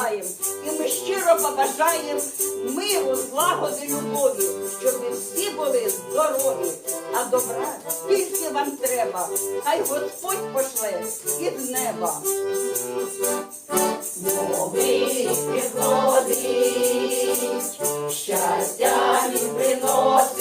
пам'ятаємо, і ми щиро побажаємо миру, злагоди, любові, щоб ми всі були здорові, а добра тільки вам треба, хай Господь пошле із неба. Новий приходить, щастя він приносить.